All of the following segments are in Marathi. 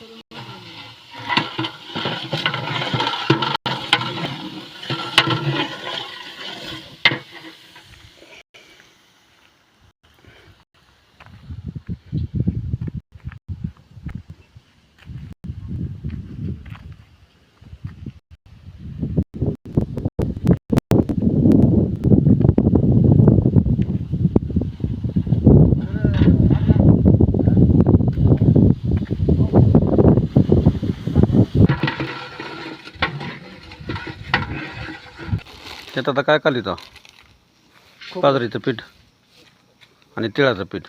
которую... आता काय कालित बाजरीचं पीठ आणि तिळाचं पीठ.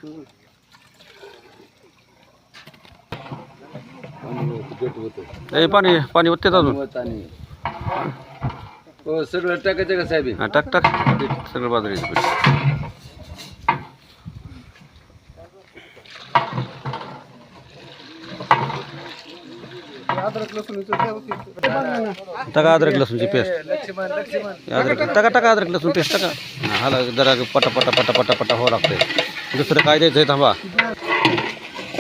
ए पाणी पाणी ओततेच अजून? हो सगळं टाकायचं का साहेब? हा, टाक टाक. सगळं बाजरीचं पीठ. टाका अद्रक लसूणची पेस्ट. अद्रक टाका टाका अद्रक लसूण पेस्ट टाका. हा, हाला जरा पटा पटा पटा पटा पटा व्हावं लागतंय. दुसरं काय द्यायचं आहे थांबा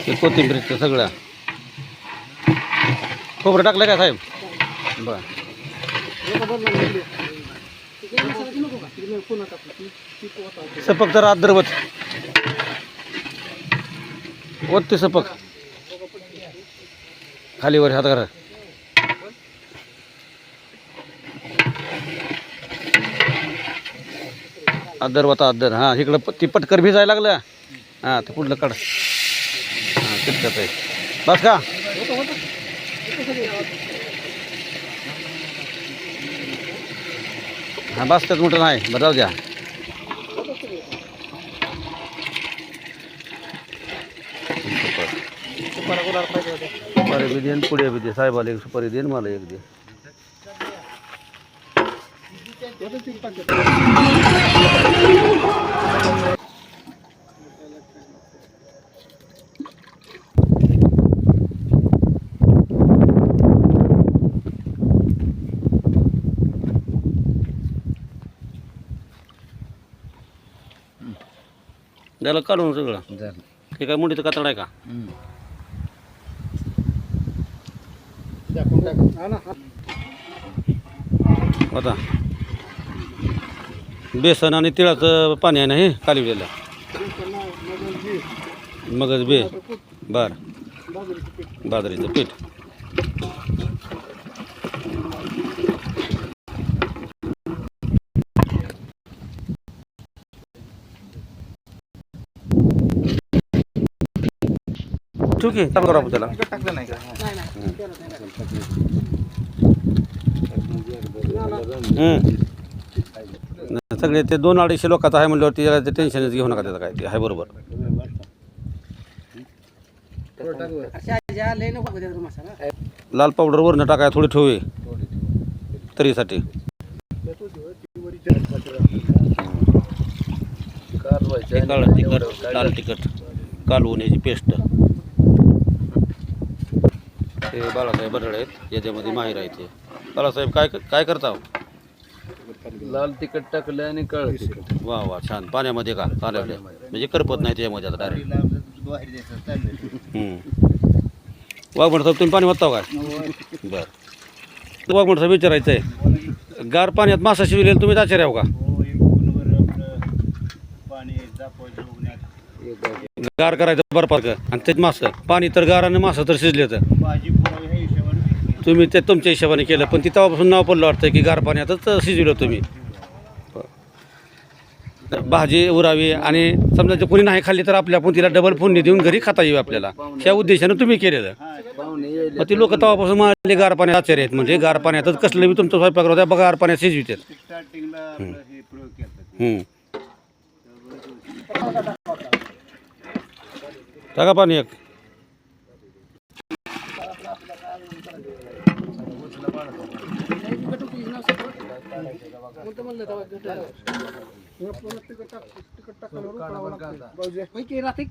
ते कोथिंबीरचं सगळं. खोबरं टाकलं का साहेब? बरं. सपक तर आदरवत ओत ते सपक. खाली वर हात करा. अदर होता अद्दर. हां इकडं तिपट ती पटकर भिजायला लागलं हां ते पुढलं काढ. हां तितकंच आहे. बस का? हां बस त्यात मोठं नाही. बरं जाऊ द्या. सुपारी बी देन पुढे बी दे. साहेबाला एक सुपारी देन मला एक दे. द्यायला काढून सगळं. हे काय मुंडीचं कातड आहे का? आता. बेसन आणि तिळाचं पाणी आहे ना हे कालवलेलं मगच बे. बर. बाजरीचं पीठ. ठीक आहे चालू करू आपण त्याला हम्म. नाही, सगळे ते दोन अडीचशे लोकांचं आहे म्हणल्यावरती जरा ते टेन्शनच घेऊ नका त्याचं काय ते आहे बरोबर. लाल पावडर वरनं टाकाय थोडी ठेवे तरीसाठी. हे काळं तिखट लाल तिखट. कालवून याची पेस्ट हे बाळासाहेब बरड आहेत याच्यामध्ये माहीर आहे ते. बाळासाहेब काय काय करता हो? लाल तिखट टाकलं आणि काळं तिखट. वा वा छान. पाण्यामध्ये का? कालवले म्हणजे करपत नाही त्याच्यामध्ये आता डायरेक्ट वाघमोड साहेब तुम्ही पाणी वाचता काय? बरं. वाघमोड साहेब विचारायचं आहे गार पाण्यात मासा शिवलेला तुम्ही आचार्य आहो का गार करायचं बर्फारकं आणि त्यात मासं. पाणी तर गार आणि मासं तर शिजले तर. तुम्ही ते तुमच्या हिशोबाने केलं. पण ती तेव्हापासून नाव पडलं वाटतं की गार पाण्यातच शिजवलं तुम्ही. भाजी उरावी आणि समजा जर कोणी नाही खाल्ली तर आपल्या आपण तिला डबल फोडणी देऊन घरी खाता येऊ आपल्याला. त्या उद्देशानं तुम्ही केलेलं. मग ती लोक तेव्हापासून मारले गार पाण्यात आचार्य आहेत म्हणजे गार पाण्यातच कसलं बी तुमचं स्वयंपाक होता बघा गार पाण्यात शिजवितात टाका पाणी एक.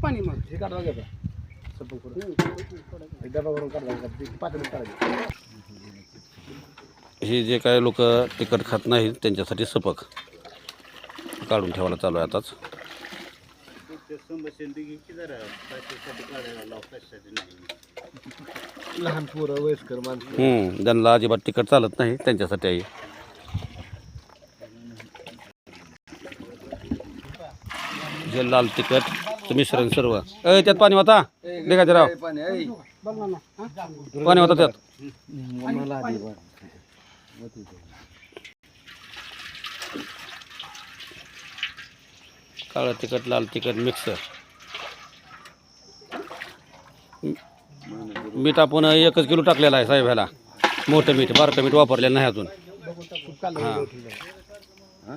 पाणी मग हे जे काय लोक तिखट खात नाहीत त्यांच्यासाठी सपक. काढून ठेवायला चालू आहे आताच. लहान पोरं वयस्कर माणसं. हम्म, ज्यांना अजिबात तिखट चालत नाही त्यांच्यासाठी आहे जे लाल तिखट मिश्रण सर्व. अय त्यात पाणी होता? निघायचं राव. पाणी ऐ. बघ ना हा? पाणी होता त्यात मला आधी बघ. काळं तिखट लाल तिखट मिक्सर. मीठ आपण एकच किलो टाकलेलं आहे साहेब ह्याला. मोठं मीठ बारकं मीठ वापरलेलं नाही अजून. हां.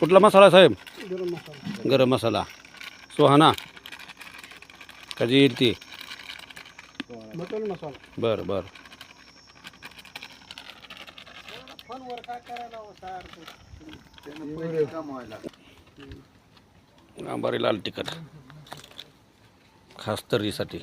कुठला मसाला साहेब? गरम मसाला. सुहाना. कधी येईल ती? बरं बरं. आंबारी लाल तिखट. खास तर्रीसाठी.